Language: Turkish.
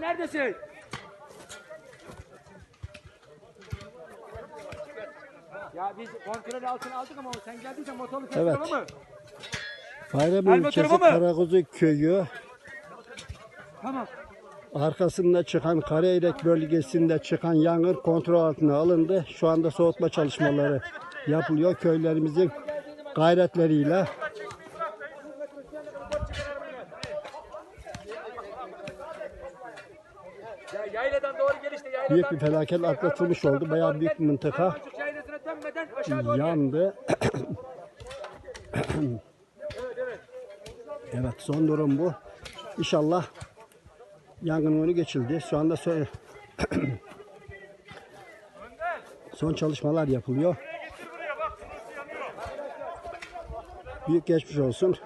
Neredesin? Ya biz kontrol altına aldık ama sen geldiysen motorlu ses Evet. mı? Bayram Elma ilçesi? Karakuzu köyü Tamam. arkasında çıkan Karaeyrek bölgesinde çıkan yangın kontrol altına alındı. Şu anda soğutma çalışmaları yapılıyor köylerimizin gayretleriyle. Yayladan doğru gel işte yayladan. Büyük bir felaket atlatılmış oldu. Bayağı büyük bir mıntıka yandı. evet son durum bu. İnşallah yangın önü geçildi. Şu anda so- son çalışmalar yapılıyor. Büyük geçmiş olsun.